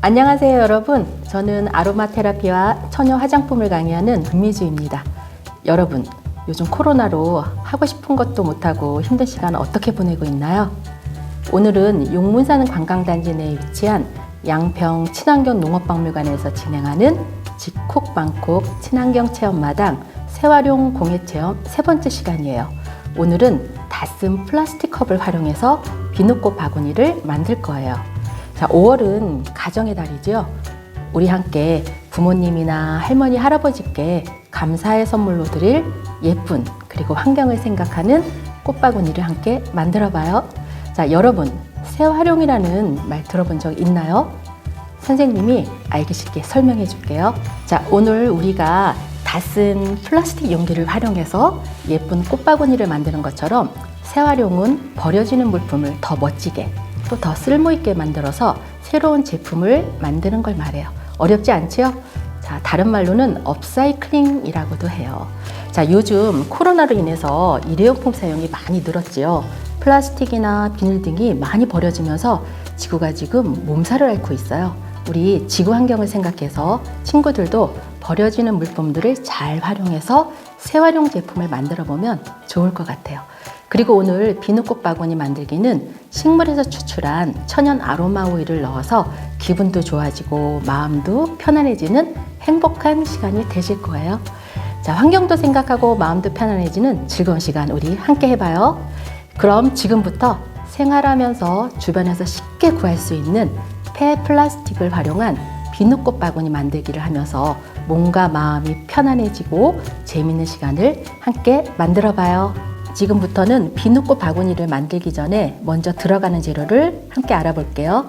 안녕하세요, 여러분. 저는 아로마 테라피와 처녀 화장품을 강의하는 금미주입니다. 여러분, 요즘 코로나로 하고 싶은 것도 못하고 힘든 시간 어떻게 보내고 있나요? 오늘은 용문산 관광단지 내에 위치한 양평 친환경 농업박물관에서 진행하는 직콕방콕 친환경 체험마당 세활용 공예 체험 세 번째 시간이에요. 오늘은 다 쓴 플라스틱 컵을 활용해서 비누꽃 바구니를 만들 거예요. 자, 5월은 가정의 달이죠. 우리 함께 부모님이나 할머니, 할아버지께 감사의 선물로 드릴 예쁜 그리고 환경을 생각하는 꽃바구니를 함께 만들어 봐요. 자, 여러분, 새활용이라는 말 들어본 적 있나요? 선생님이 알기 쉽게 설명해 줄게요. 자, 오늘 우리가 다 쓴 플라스틱 용기를 활용해서 예쁜 꽃바구니를 만드는 것처럼 새활용은 버려지는 물품을 더 멋지게 또 더 쓸모있게 만들어서 새로운 제품을 만드는 걸 말해요. 어렵지 않지요? 자, 다른 말로는 업사이클링이라고도 해요. 자, 요즘 코로나로 인해서 일회용품 사용이 많이 늘었지요. 플라스틱이나 비닐 등이 많이 버려지면서 지구가 지금 몸살을 앓고 있어요. 우리 지구 환경을 생각해서 친구들도 버려지는 물품들을 잘 활용해서 새활용 제품을 만들어 보면 좋을 것 같아요. 그리고 오늘 비누꽃 바구니 만들기는 식물에서 추출한 천연 아로마 오일을 넣어서 기분도 좋아지고 마음도 편안해지는 행복한 시간이 되실 거예요. 자, 환경도 생각하고 마음도 편안해지는 즐거운 시간 우리 함께 해봐요. 그럼 지금부터 생활하면서 주변에서 쉽게 구할 수 있는 폐 플라스틱을 활용한 비누꽃 바구니 만들기를 하면서 몸과 마음이 편안해지고 재밌는 시간을 함께 만들어 봐요. 지금부터는 비누꽃 바구니를 만들기 전에 먼저 들어가는 재료를 함께 알아볼게요.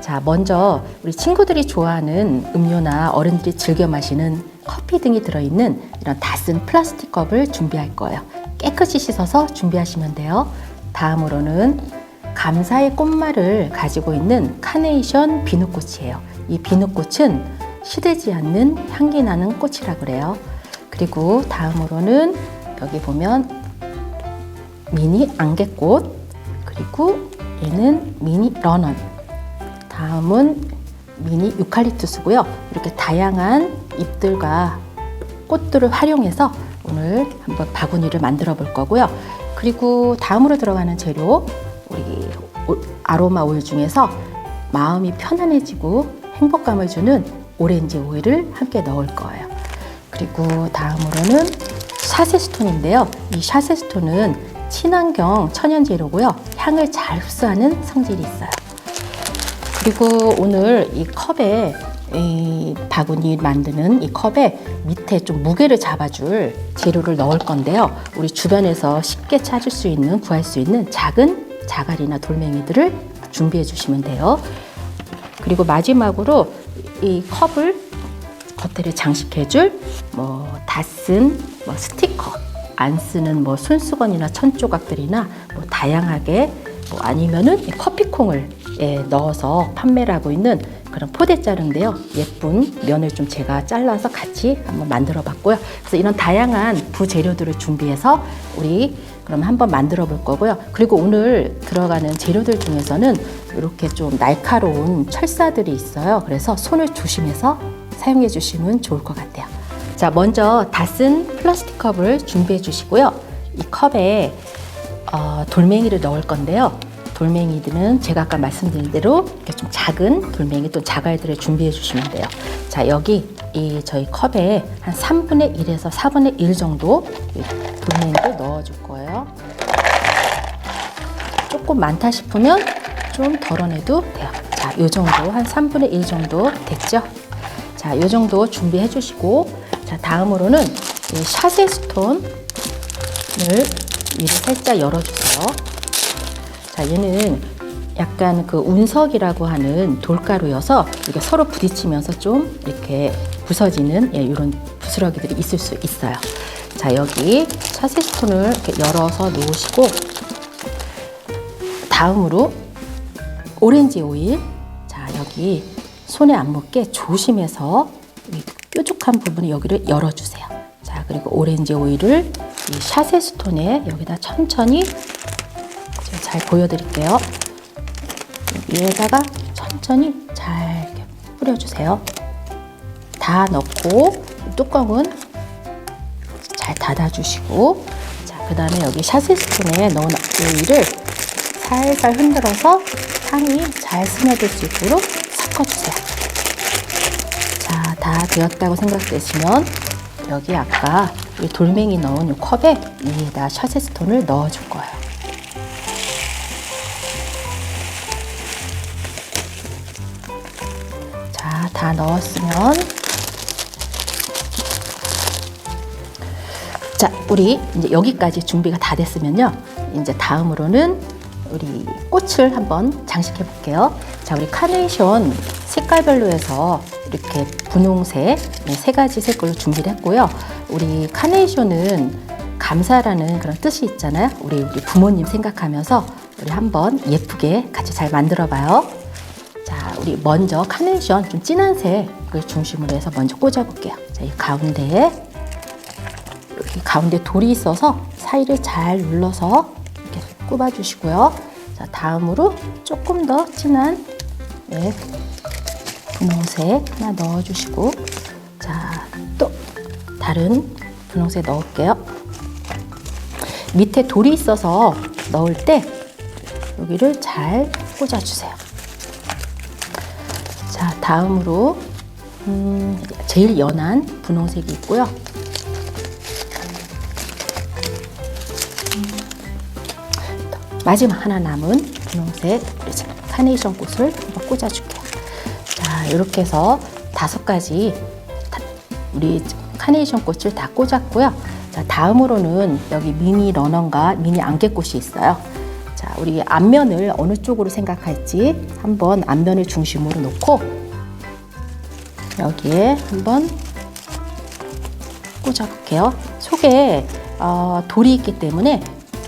자, 먼저 우리 친구들이 좋아하는 음료나 어른들이 즐겨 마시는 커피 등이 들어있는 이런 다 쓴 플라스틱 컵을 준비할 거예요. 깨끗이 씻어서 준비하시면 돼요. 다음으로는 감사의 꽃말을 가지고 있는 카네이션 비누꽃이에요. 이 비누꽃은 시들지 않는 향기 나는 꽃이라 그래요. 그리고 다음으로는 여기 보면 미니 안개꽃 그리고 얘는 미니 런원 다음은 미니 유칼립투스고요. 이렇게 다양한 잎들과 꽃들을 활용해서 오늘 한번 바구니를 만들어 볼 거고요. 그리고 다음으로 들어가는 재료 우리 아로마 오일 중에서 마음이 편안해지고 행복감을 주는 오렌지 오일을 함께 넣을 거예요. 그리고 다음으로는 샤세스톤인데요. 이 샤세스톤은 친환경 천연 재료고요. 향을 잘 흡수하는 성질이 있어요. 그리고 오늘 이 컵에 이 바구니 만드는 이 컵에 밑에 좀 무게를 잡아줄 재료를 넣을 건데요. 우리 주변에서 쉽게 찾을 수 있는 구할 수 있는 작은 자갈이나 돌멩이들을 준비해 주시면 돼요. 그리고 마지막으로 이 컵을 겉에를 장식해 줄 뭐 다쓴 뭐 스티커 안 쓰는 뭐 손수건이나 천조각들이나 뭐 다양하게 뭐 아니면은 커피콩을 예, 넣어서 판매를 하고 있는 그런 포대자루인데요. 예쁜 면을 좀 제가 잘라서 같이 한번 만들어 봤고요. 그래서 이런 다양한 부재료들을 준비해서 우리 그럼 한번 만들어 볼 거고요. 그리고 오늘 들어가는 재료들 중에서는 이렇게 좀 날카로운 철사들이 있어요. 그래서 손을 조심해서 사용해 주시면 좋을 것 같아요. 자, 먼저 다 쓴 플라스틱 컵을 준비해 주시고요. 이 컵에 어, 돌멩이를 넣을 건데요. 돌멩이들은 제가 아까 말씀드린 대로 이렇게 좀 작은 돌멩이 또 자갈들을 준비해 주시면 돼요. 자, 여기 이 저희 컵에 한 3분의 1에서 4분의 1 정도 돌멩이를 넣어 줄 거예요. 조금 많다 싶으면 좀 덜어내도 돼요. 자, 요 정도 한 3분의 1 정도 됐죠? 자, 요 정도 준비해 주시고 자, 다음으로는 이 샤세 스톤을 위를 살짝 열어주세요. 자, 얘는 약간 그 운석이라고 하는 돌가루여서 이게 서로 부딪히면서 좀 이렇게 부서지는 예, 이런 부스러기들이 있을 수 있어요. 자, 여기 샤세 스톤을 이렇게 열어서 놓으시고 다음으로 오렌지 오일. 자, 여기 손에 안 묻게 조심해서 이 뾰족한 부분에 여기를 열어주세요. 자, 그리고 오렌지 오일을 이 샤세 스톤에 여기다 천천히 제가 잘 보여드릴게요. 위에다가 천천히 잘 이렇게 뿌려주세요. 다 넣고 뚜껑은 잘 닫아주시고 자, 그 다음에 여기 샤세스푼에 넣은 오일을 살살 흔들어서 향이 잘 스며들 수 있도록 섞어주세요. 자, 다 되었다고 생각되시면 여기 아까 이 돌멩이 넣은 이 컵에 위에다 샤세스톤을 넣어줄 거예요. 자, 다 넣었으면 자, 우리 이제 여기까지 준비가 다 됐으면요. 이제 다음으로는 우리 꽃을 한번 장식해 볼게요. 자, 우리 카네이션 색깔별로 해서 이렇게 분홍색 네, 세 가지 색깔로 준비를 했고요. 우리 카네이션은 감사라는 그런 뜻이 있잖아요. 우리 우리 부모님 생각하면서 우리 한번 예쁘게 같이 잘 만들어 봐요. 자, 우리 먼저 카네이션 좀 진한 색을 중심으로 해서 먼저 꽂아 볼게요. 자, 이 가운데에 여기 가운데 돌이 있어서 사이를 잘 눌러서 이렇게 꼽아 주시고요. 자, 다음으로 조금 더 진한 네, 분홍색 하나 넣어 주시고 자, 또 다른 분홍색 넣을게요. 밑에 돌이 있어서 넣을 때 여기를 잘 꽂아 주세요. 자, 다음으로 음, 제일 연한 분홍색이 있고요. 마지막 하나 남은 분홍색 카네이션 꽃을 한번 꽂아줄게요. 자, 이렇게 해서 다섯 가지 다- 우리 카네이션 꽃을 다 꽂았고요. 자, 다음으로는 여기 미니 러너과 미니 안개꽃이 있어요. 자, 우리 앞면을 어느 쪽으로 생각할지 한번 앞면을 중심으로 놓고 여기에 한번 꽂아볼게요. 속에 어, 돌이 있기 때문에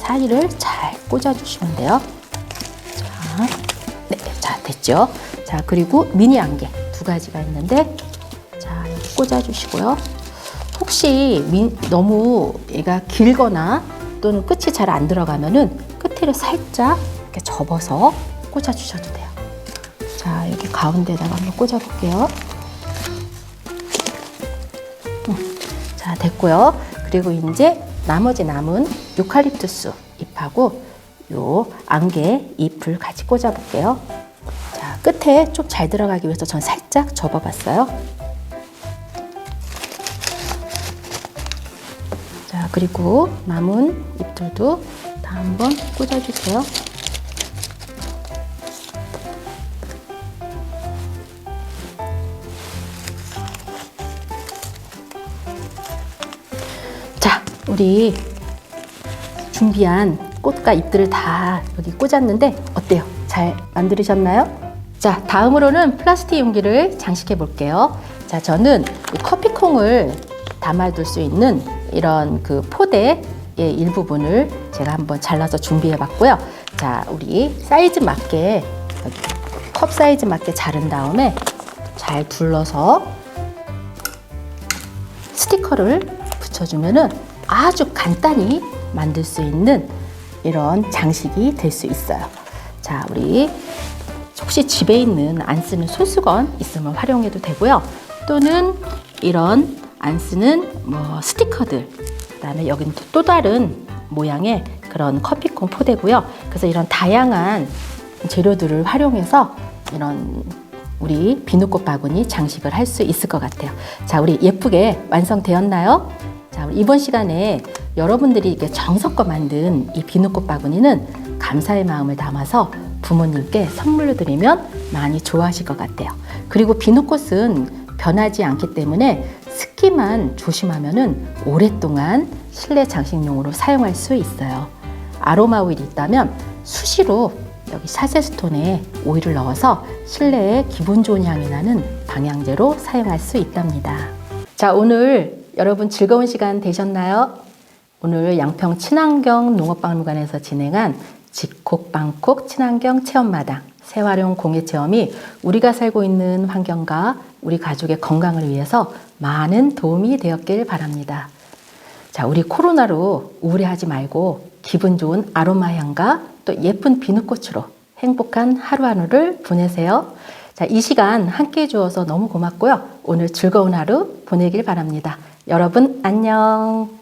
사이를 잘 꽂아주시면 돼요. 자, 네, 자 됐죠. 자 그리고 미니 안개 두 가지가 있는데 자 꽂아주시고요. 혹시 미- 너무 얘가 길거나 또는 끝이 잘 안 들어가면은 끝을 살짝 이렇게 접어서 꽂아주셔도 돼요. 자 여기 가운데다가 한번 꽂아볼게요. 자, 됐고요. 그리고 이제 나머지 남은 유칼립투스 잎하고 요 안개 잎을 같이 꽂아 볼게요. 자, 끝에 좀 잘 들어가기 위해서 전 살짝 접어 봤어요. 자, 그리고 남은 잎들도 다 한번 꽂아 주세요. 자, 우리 준비한 꽃과 잎들을 다 여기 꽂았는데 어때요? 잘 만들으셨나요? 자, 다음으로는 플라스틱 용기를 장식해 볼게요. 자, 저는 이 커피콩을 담아둘 수 있는 이런 그 포대의 일부분을 제가 한번 잘라서 준비해 봤고요. 자, 우리 사이즈 맞게 컵 사이즈 맞게 자른 다음에 잘 둘러서 스티커를 붙여주면은 아주 간단히 만들 수 있는 이런 장식이 될 수 있어요. 자, 우리 혹시 집에 있는 안 쓰는 손수건 있으면 활용해도 되고요. 또는 이런 안 쓰는 뭐 스티커들, 그다음에 여기는 또- 또 다른 모양의 그런 커피콩 포대고요. 그래서 이런 다양한 재료들을 활용해서 이런 우리 비누꽃 바구니 장식을 할 수 있을 것 같아요. 자, 우리 예쁘게 완성되었나요? 자, 이번 시간에 여러분들이 이렇게 정성껏 만든 이 비누꽃 바구니는 감사의 마음을 담아서 부모님께 선물로 드리면 많이 좋아하실 것 같아요. 그리고 비누꽃은 변하지 않기 때문에 습기만 조심하면은 오랫동안 실내 장식용으로 사용할 수 있어요. 아로마 오일이 있다면 수시로 여기 샤세스톤에 오일을 넣어서 실내에 기분 좋은 향이 나는 방향제로 사용할 수 있답니다. 자, 오늘 여러분 즐거운 시간 되셨나요? 오늘 양평 친환경 농업박물관에서 진행한 집콕방콕 친환경 체험마당 새활용 공예 체험이 우리가 살고 있는 환경과 우리 가족의 건강을 위해서 많은 도움이 되었길 바랍니다. 자, 우리 코로나로 우울해하지 말고 기분 좋은 아로마 향과 또 예쁜 비누꽃으로 행복한 하루하루를 보내세요. 자, 이 시간 함께 해주어서 너무 고맙고요. 오늘 즐거운 하루 보내길 바랍니다. 여러분, 안녕.